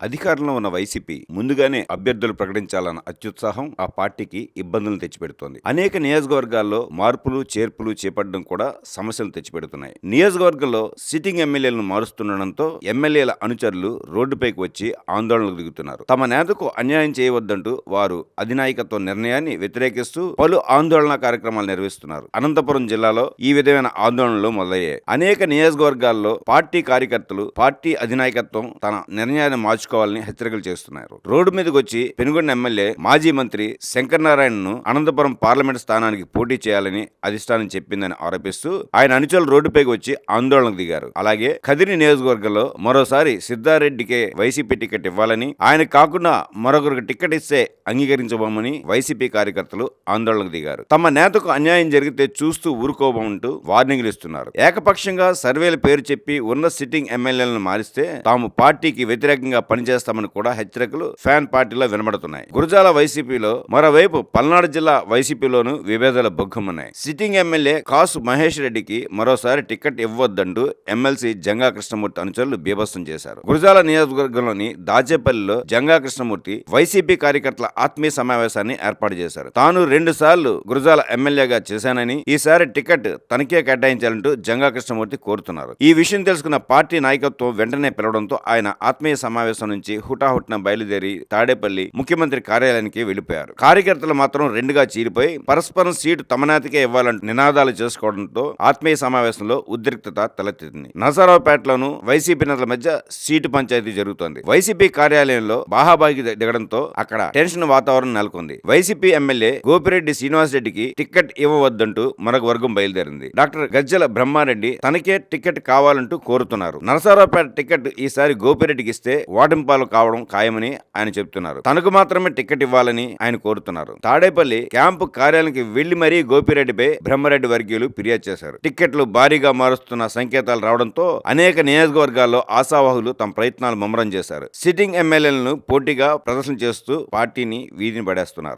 అధికారంలో ఉన్న వైసీపీ ముందుగానే అభ్యర్థులు ప్రకటించాలన్న అత్యుత్సాహం ఆ పార్టీకి ఇబ్బందులను తెచ్చిపెడుతోంది. అనేక నియోజకవర్గాల్లో మార్పులు చేర్పులు చేపట్టడం కూడా సమస్యలు తెచ్చిపెడుతున్నాయి. నియోజకవర్గంలో సిట్టింగ్ ఎమ్మెల్యేలను మారుస్తుండటంతో ఎమ్మెల్యేల అనుచరులు రోడ్డుపైకి వచ్చి ఆందోళనకు దిగుతున్నారు. తమ నేతకు అన్యాయం చేయవద్దంటూ వారు అధినాయకత్వ నిర్ణయాన్ని వ్యతిరేకిస్తూ పలు ఆందోళన కార్యక్రమాలు నిర్వహిస్తున్నారు. అనంతపురం జిల్లాలో ఈ విధమైన ఆందోళనలు మొదలయ్యాయి. అనేక నియోజకవర్గాల్లో పార్టీ కార్యకర్తలు పార్టీ అధినాయకత్వం తన నిర్ణయాన్ని మార్చు మార్చుకోవాలని హెచ్చరికలు చేస్తున్నారు. రోడ్డు మీదకి వచ్చి పెనుగొండ ఎమ్మెల్యే మాజీ మంత్రి శంకర్ నారాయణను అనంతపురం పార్లమెంట్ స్థానానికి పోటీ చేయాలని అధిష్టానం చెప్పిందని ఆరోపిస్తూ ఆయన అనుచరులు రోడ్డుపైకి వచ్చి ఆందోళనకు దిగారు. అలాగే కదిరి నియోజకవర్గంలో మరోసారి సిద్ధారెడ్డికే వైసీపీ టికెట్ ఇవ్వాలని ఆయన కాకుండా మరొకరికి టికెట్ ఇస్తే అంగీకరించబోమని వైసీపీ కార్యకర్తలు ఆందోళనకు దిగారు. తమ నేతకు అన్యాయం జరిగితే చూస్తూ ఊరుకోబోమంటూ వార్నింగ్లు ఇస్తున్నారు. ఏకపక్షంగా సర్వేల పేరు చెప్పి ఉన్న సిట్టింగ్ ఎమ్మెల్యేలను మారిస్తే తాము పార్టీకి వ్యతిరేకంగా పనిచేస్తామని కూడా హెచ్చరికలు ఫ్యాన్ పార్టీలో వినబడుతున్నాయి. గురజాల వైసీపీలో మరోవైపు పల్నాడు జిల్లా వైసీపీలోనూ విభేదాలు బొగ్గుమన్నాయి సిట్టింగ్ ఎమ్మెల్యే కాసు మహేష్ రెడ్డికి మరోసారి టికెట్ ఇవ్వొద్దంటూ ఎమ్మెల్సీ జంగా కృష్ణమూర్తి అనుచరులు బీభత్సం చేశారు. గురజాల నియోజకవర్గంలోని దాచేపల్లిలో జంగా కృష్ణమూర్తి వైసీపీ కార్యకర్తల ఆత్మీయ సమావేశాన్ని ఏర్పాటు చేశారు. తాను రెండు సార్లు గురజాల ఎమ్మెల్యేగా చేశానని ఈసారి టికెట్ తనకే కేటాయించాలంటూ జంగా కృష్ణమూర్తి కోరుతున్నారు. ఈ విషయం తెలుసుకున్న పార్టీ నాయకత్వం వెంటనే పిలవడంతో ఆయన ఆత్మీయ సమావేశం నుంచి హుటాహుట్న బయలుదేరి తాడేపల్లి ముఖ్యమంత్రి కార్యాలయానికి వెళ్ళిపోయారు కార్యకర్తలు మాత్రం రెండుగా చీలిపోయి పరస్పరం సీటు తమనాతికే ఇవ్వాలంటూ నినాదాలు చేసుకోవడంతో ఆత్మీయ సమావేశంలో ఉద్రిక్తత తలెత్తింది. నరసరావుపేటలోను వైసీపీ నేతల మధ్య సీటు పంచాయతీ జరుగుతోంది. వైసీపీ కార్యాలయంలో బాహాబాగి దిగడంతో అక్కడ టెన్షన్ వాతావరణం నెలకొంది. వైసీపీ ఎమ్మెల్యే గోపిరెడ్డి శ్రీనివాసరెడ్డికి టికెట్ ఇవ్వవద్దంటూ మరొక వర్గం బయలుదేరింది. డాక్టర్ గజ్జల బ్రహ్మారెడ్డి తనకే టికెట్ కావాలంటూ కోరుతున్నారు. నరసరావుపేట టికెట్ ఈసారి గోపిరెడ్డికి ఇస్తే వాటింపాలు కావడం ఖాయమని ఆయన చెప్తున్నారు తనకు మాత్రమే టికెట్ ఇవ్వాలని ఆయన కోరుతున్నారు. తాడేపల్లి క్యాంపు కార్యాలయానికి వెళ్ళి మరీ గోపిరెడ్డిపై బ్రహ్మారెడ్డి వర్గీయులు ఫిర్యాదు చేశారు. టిక్కెట్లు భారీగా మారుస్తున్న సంకేతాలు రావడంతో అనేక నియోజకవర్గాల్లో ఆశావాహులు తమ ప్రయత్నాలు ముమ్మరం చేశారు. సిట్టింగ్ ఎమ్మెల్యేలను పోటీగా ప్రదర్శన చేస్తూ పార్టీని వీధిని పడేస్తున్నారు.